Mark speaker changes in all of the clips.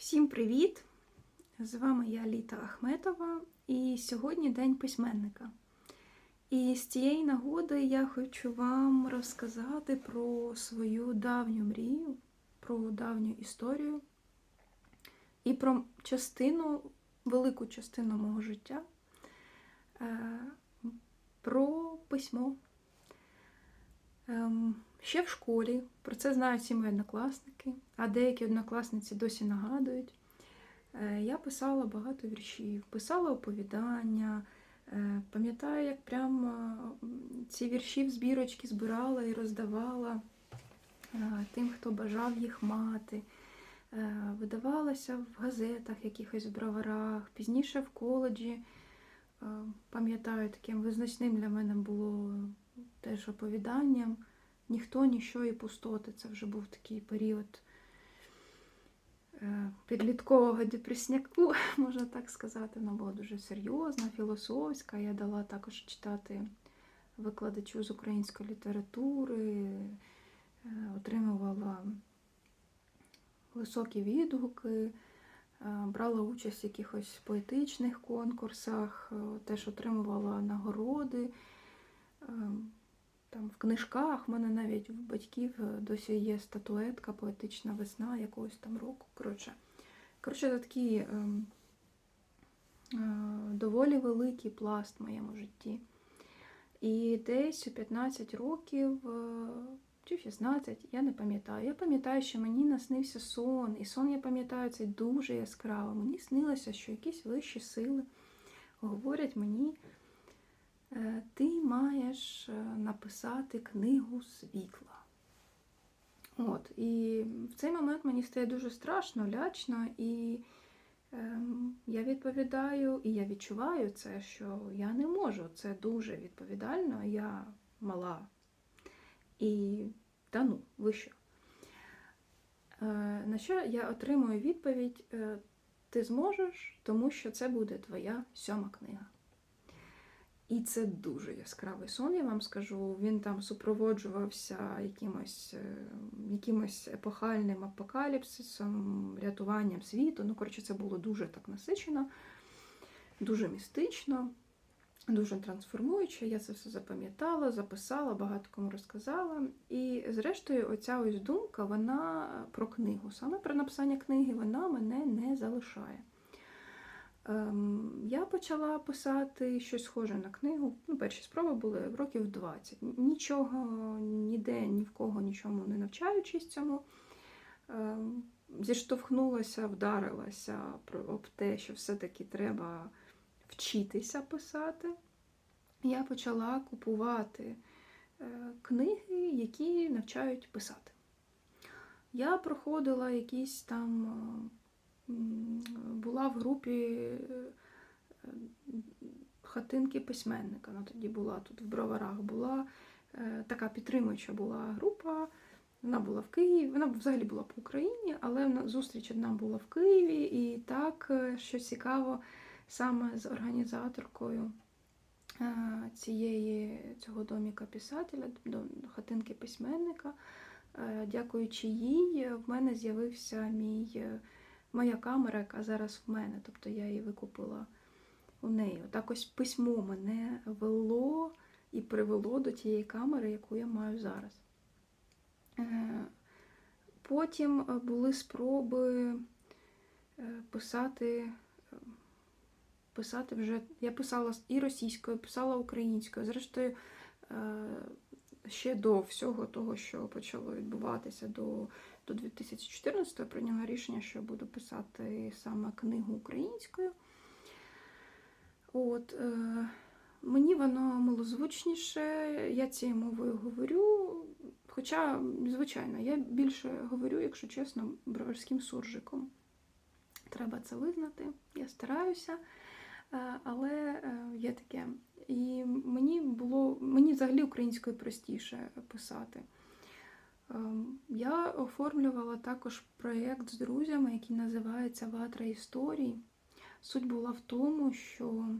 Speaker 1: Всім привіт! З вами я Літа Ахметова, і сьогодні День письменника. І з цієї нагоди я хочу вам розказати про свою давню мрію, про давню історію і про частину, велику частину мого життя, е, про письмо. Ще в школі про це знають всі мої однокласники, а деякі однокласниці досі нагадують. Е, Я писала багато віршів, писала оповідання. Е, Пам'ятаю, як прямо ці вірші в збірочки збирала і роздавала е, тим, хто бажав їх мати. Видавалася в газетах, якихось в броварах, пізніше в коледжі. Пам'ятаю, таким визначним для мене було теж оповіданням. Ніхто, ніщо і пустоти. Це вже був такий період е, підліткового депресняку, можна так сказати. Вона була дуже серйозна, філософська. Я дала також читати викладачу з української літератури, е, отримувала високі відгуки, е, брала участь в якихось поетичних конкурсах, теж отримувала нагороди. Там в книжках в мене навіть в батьків е, досі є статуетка, поетична весна якогось там року. Коротше, коротше це такий е, е, доволі великий пласт в моєму житті. І десь у 15 років е, чи 16, я не пам'ятаю. Я пам'ятаю, що мені наснився сон, і сон я пам'ятаю цей дуже яскраво. Мені снилося, що якісь вищі сили говорять мені. Е, ти маєш е, написати книгу світла. От, І в цей момент мені стає дуже страшно, лячно, і ем, я відповідаю, і я відчуваю це, що я не можу. Це дуже відповідально, я мала. І та ну, ви що? Е, на що я отримую відповідь: е, ти зможеш, тому що це буде твоя сьома книга. І це дуже яскравий сон, я вам скажу. Він там супроводжувався якимось, е, якимось епохальним апокаліпсисом, рятуванням світу. Ну, коротше, це було дуже так насичено, дуже містично, дуже трансформуюче. Я це все запам'ятала, записала, багато кому розказала. І, зрештою, оця ось думка, вона про книгу. Саме про написання книги, вона мене не залишає. Ем, Я почала писати щось схоже на книгу. Ну, перші спроби були років 20. Нічого, ніде, ні в кого, нічому не навчаючись цьому. Ем, Зіштовхнулася, вдарилася об те, що все-таки треба вчитися писати. Я почала купувати е, книги, які навчають писати. Я проходила якісь там. Була в групі е, хатинки письменника. Ну, тоді була тут в Броварах, була е, така підтримуюча була група. Вона була в Києві, вона взагалі була по Україні, але зустріч одна була в Києві, і так, е, що цікаво, саме з організаторкою цієї, цього доміка писателя, хатинки письменника. Дякуючи їй, в мене з'явився мій моя камера, яка зараз в мене, тобто я її викупила у неї. Отак ось письмо мене вело і привело до тієї камери, яку я маю зараз. Е, Потім е, були спроби е, писати. Писати вже. Я писала і російською, писала українською. Зрештою, ще до всього того, що почало відбуватися до до 2014-го прийняла рішення, що я буду писати саме книгу українською. От, е, мені воно милозвучніше, я цією мовою говорю. Хоча, звичайно, я більше говорю, якщо чесно, броварським суржиком. Треба це визнати, я стараюся, е, але е, є таке. І мені було мені взагалі українською простіше писати. Ем, Я оформлювала також проєкт з друзями, який називається Ватра історій. Суть була в тому, що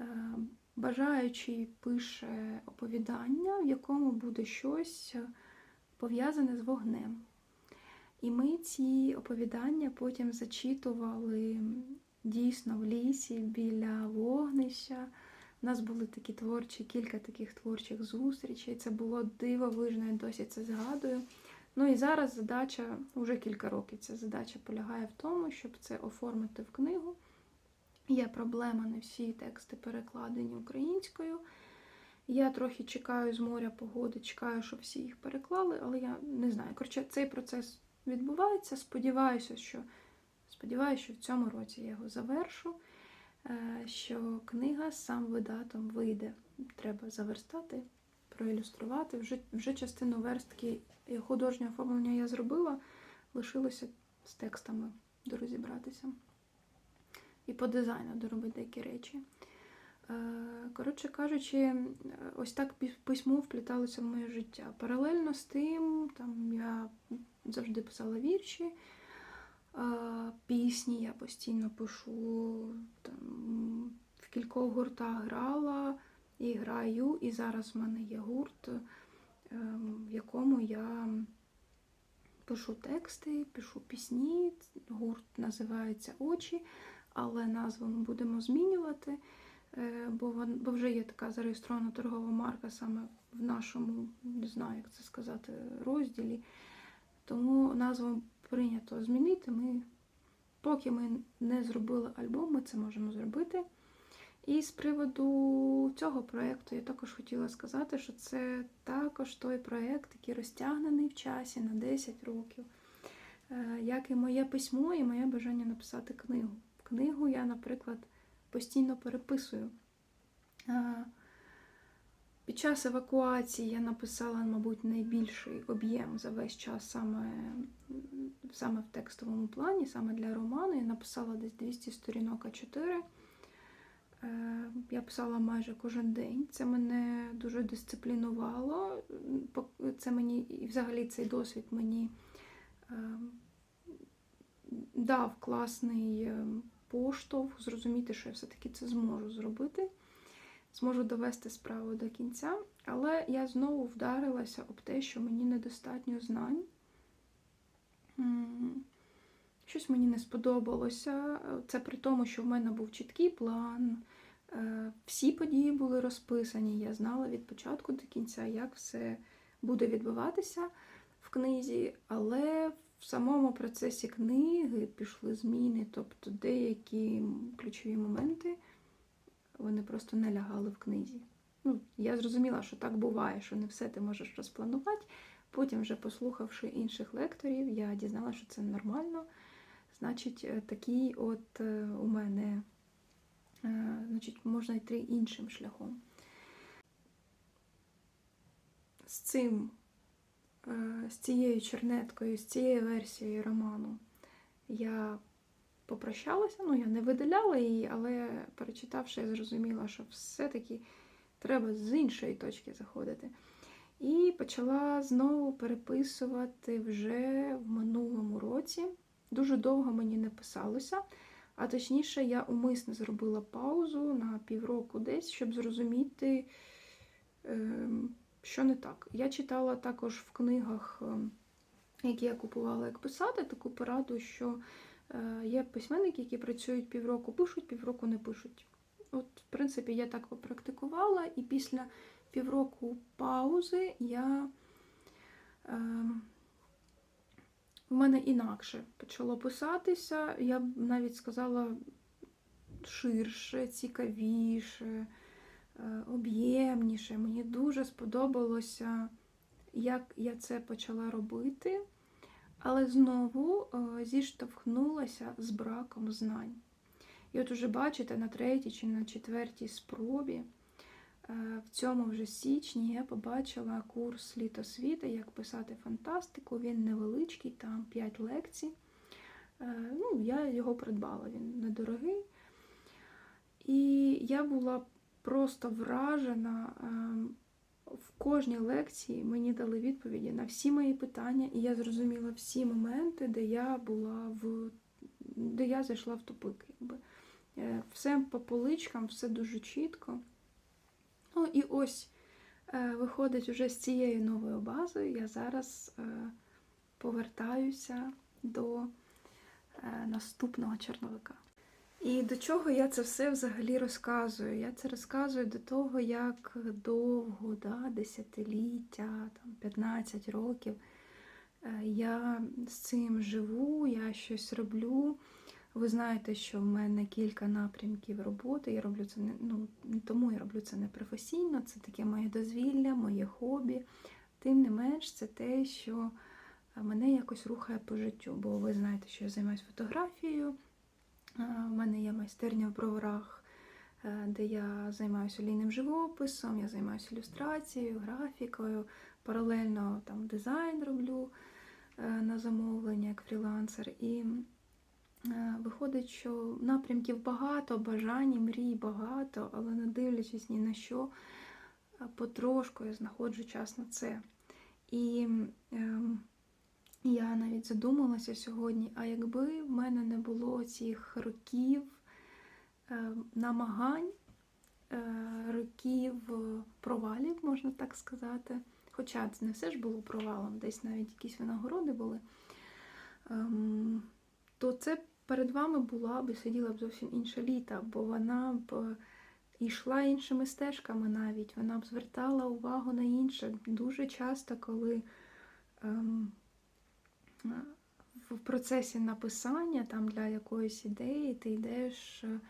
Speaker 1: е, бажаючий пише оповідання, в якому буде щось пов'язане з вогнем. І ми ці оповідання потім зачитували дійсно в лісі біля вогнища. У нас були такі творчі, кілька таких творчих зустрічей. Це було дивовижно, я досі це згадую. Ну і зараз задача, вже кілька років ця задача полягає в тому, щоб це оформити в книгу. Є проблема, не всі тексти перекладені українською. Я трохи чекаю з моря погоди, чекаю, щоб всі їх переклали, але я не знаю. Коротше, цей процес відбувається. Сподіваюся, що сподіваюся, що в цьому році я його завершу. Е, Що книга сам видатом вийде. Треба заверстати, проілюструвати. Вже, вже частину верстки і художнього оформлення я зробила, лишилося з текстами дорозібратися. І по дизайну доробити деякі речі. Е, Коротше кажучи, ось так письмо впліталося в моє життя. Паралельно з тим, там я завжди писала вірші, пісні я постійно пишу, там, в кількох гуртах грала і граю, і зараз в мене є гурт, е, в якому я пишу тексти, пишу пісні. Гурт називається Очі, але назву ми будемо змінювати. Е, бо вже є така зареєстрована торгова марка саме в нашому, не знаю, як це сказати, розділі. Тому назву прийнято змінити. Ми, поки ми не зробили альбом, ми це можемо зробити. І з приводу цього проєкту я також хотіла сказати, що це також той проєкт, який розтягнений в часі на 10 років. Е, Як і моє письмо, і моє бажання написати книгу. Книгу я, наприклад, постійно переписую. Під час евакуації я написала, мабуть, найбільший об'єм за весь час саме, саме в текстовому плані, саме для роману. Я написала десь 200 сторінок А4. Е, Я писала майже кожен день. Це мене дуже дисциплінувало. Це мені, і взагалі цей досвід мені е, дав класний е, поштовх, зрозуміти, що я все-таки це зможу зробити, зможу довести справу до кінця. Але я знову вдарилася об те, що мені недостатньо знань. Щось мені не сподобалося. Це при тому, що в мене був чіткий план. е, Всі події були розписані. Я знала від початку до кінця, як все буде відбуватися в книзі, але в самому процесі книги пішли зміни, тобто деякі ключові моменти вони просто не лягали в книзі. Ну, я зрозуміла, що так буває, що не все ти можеш розпланувати. Потім, вже послухавши інших лекторів, я дізналася, що це нормально. Значить, е, такий от е, у мене е, значить, можна йти іншим шляхом. З цим, з цією чернеткою, з цією версією роману я попрощалася. Ну, я не видаляла її, але перечитавши, я зрозуміла, що все-таки треба з іншої точки заходити. І почала знову переписувати вже в минулому році. Дуже довго мені не писалося, а точніше, я умисно зробила паузу на півроку десь, щоб зрозуміти, ем, що не так. Я читала також в книгах, ем, які я купувала, як писати, таку пораду, що є письменники, які працюють півроку, пишуть, півроку не пишуть. От, в принципі, я так попрактикувала, і після півроку паузи я. Ем, в мене інакше почало писатися. Я б навіть сказала ширше, цікавіше, е, об'ємніше. Мені дуже сподобалося, як я це почала робити, але знову е, зіштовхнулася з браком знань. І от уже бачите, на третій чи на четвертій спробі. Е, В цьому вже січні я побачила курс літосвіти, як писати фантастику. Він невеличкий, там 5 лекцій. Е, Ну, я його придбала, він недорогий. І я була просто вражена. В кожній лекції мені дали відповіді на всі мої питання, і я зрозуміла всі моменти, де я була в де я зайшла в тупик. Якби. Е, Все по поличкам, все дуже чітко. Ну і ось е, виходить уже з цією новою базою. Я зараз е, повертаюся до наступного черновика. І до чого я це все взагалі розказую? Я це розказую до того, як довго, да, десятиліття, там, 15 років е, я з цим живу, я щось роблю. Ви знаєте, що в мене кілька напрямків роботи. Я роблю це не ну, тому я роблю це не професійно, це таке моє дозвілля, моє хобі. Тим не менш, це те, що мене якось рухає по життю. Бо ви знаєте, що я займаюся фотографією. У мене є майстерня в броварах, е, де я займаюся олійним живописом, я займаюся ілюстрацією, графікою, паралельно там дизайн роблю е, на замовлення як фрілансер. І е, виходить, що напрямків багато, бажань, і мрій багато, але не дивлячись ні на що, потрошку я знаходжу час на це. І ем, я навіть задумалася сьогодні, а якби в мене не було цих років е, намагань, е, років провалів, можна так сказати. Хоча це не все ж було провалом, десь навіть якісь винагороди були, ем, то це перед вами була б сиділа б зовсім інша літа, бо вона б йшла іншими стежками навіть, вона б звертала увагу на інше. Дуже часто, коли. Ем, в процесі написання там для якоїсь ідеї ти йдеш е,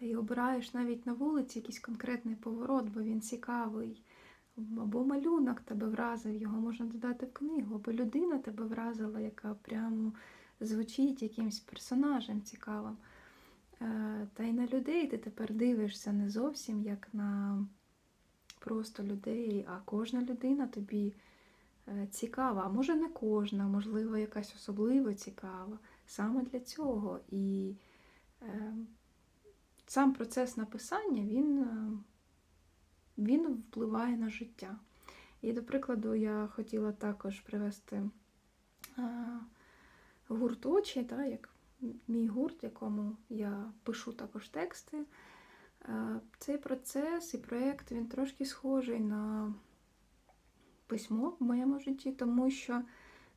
Speaker 1: і обираєш навіть на вулиці якийсь конкретний поворот, бо він цікавий. Або малюнок тебе вразив, його можна додати в книгу, або людина тебе вразила, яка прямо звучить якимось персонажем цікавим. Е, та й на людей ти тепер дивишся не зовсім як на просто людей, а кожна людина тобі Е, цікава, а може не кожна, можливо, якась особливо цікава. Саме для цього. І е, сам процес написання він, е, він впливає на життя. І, до прикладу, я хотіла також привести е, гурт очі, та, як мій гурт, якому я пишу також тексти. Е, цей процес і проєкт він трошки схожий на письмо в моєму житті, тому що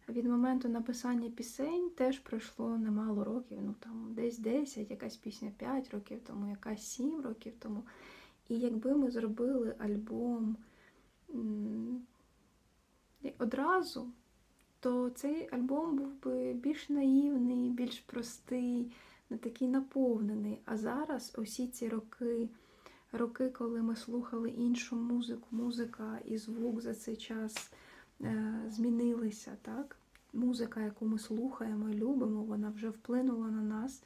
Speaker 1: від моменту написання пісень теж пройшло немало років. Ну там десь 10, якась пісня 5 років тому, якась 7 років тому. І якби ми зробили альбом одразу, то цей альбом був би більш наївний, більш простий, не такий наповнений. А зараз усі ці роки роки, коли ми слухали іншу музику, музика і звук за цей час е, змінилися. так? Музика, яку ми слухаємо любимо, вона вже вплинула на нас.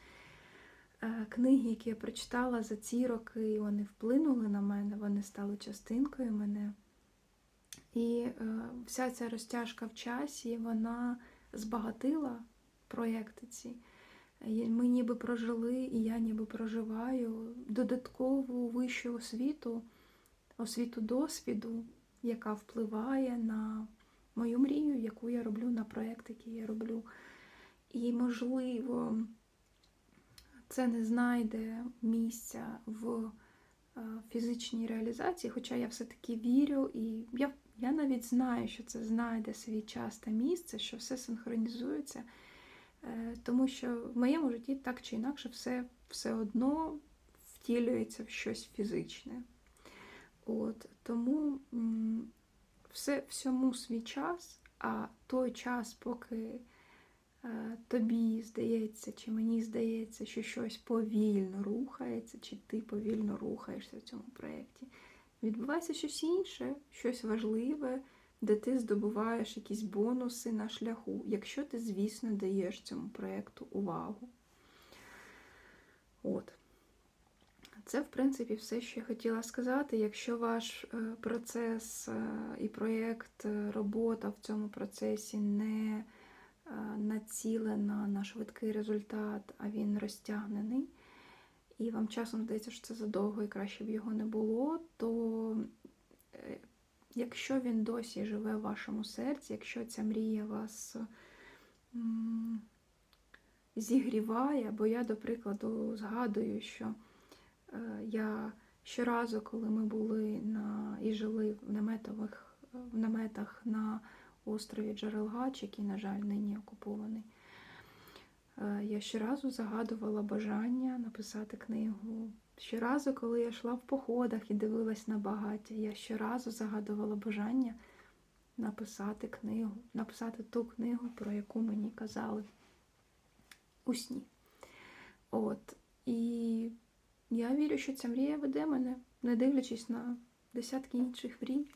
Speaker 1: Е, книги, які я прочитала за ці роки, вони вплинули на мене, вони стали частинкою мене. І е, вся ця розтяжка в часі, вона збагатила проєкти ці. Ми ніби прожили, і я ніби проживаю додаткову вищу освіту, освіту досвіду, яка впливає на мою мрію, яку я роблю, на проєкт, який я роблю. І, можливо, це не знайде місця в е, фізичній реалізації, хоча я все-таки вірю, і я, я навіть знаю, що це знайде свій час та місце, що все синхронізується. Е, тому що в моєму житті так чи інакше все все одно втілюється в щось фізичне. От, Тому все, всьому свій час, а той час, поки е, тобі здається, чи мені здається, що щось повільно рухається, чи ти повільно рухаєшся в цьому проєкті, відбувається щось інше, щось важливе де ти здобуваєш якісь бонуси на шляху, якщо ти, звісно, даєш цьому проєкту увагу. От. Це, в принципі, все, що я хотіла сказати. Якщо ваш е, процес е, і проєкт, е, робота в цьому процесі не націлена на швидкий результат, а він розтягнений, і вам часом здається, що це задовго і краще б його не було, то Якщо він досі живе в вашому серці, якщо ця мрія вас зігріває, бо я, до прикладу, згадую, що е, я щоразу, коли ми були на і жили в наметових в наметах на острові Джерелгач, який, на жаль, нині окупований. Е, Я щоразу загадувала бажання написати книгу. Щоразу, коли я йшла в походах і дивилась на багаття, я щоразу загадувала бажання написати книгу, написати ту книгу, про яку мені казали у сні. От. І я вірю, що ця мрія веде мене, не дивлячись на десятки інших мрій.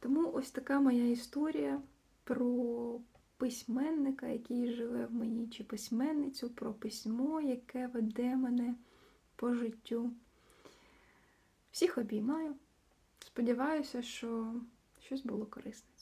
Speaker 1: Тому ось така моя історія про письменника, який живе в мені, чи письменницю, про письмо, яке веде мене по життю. Всіх обіймаю. Сподіваюся, що щось було корисне.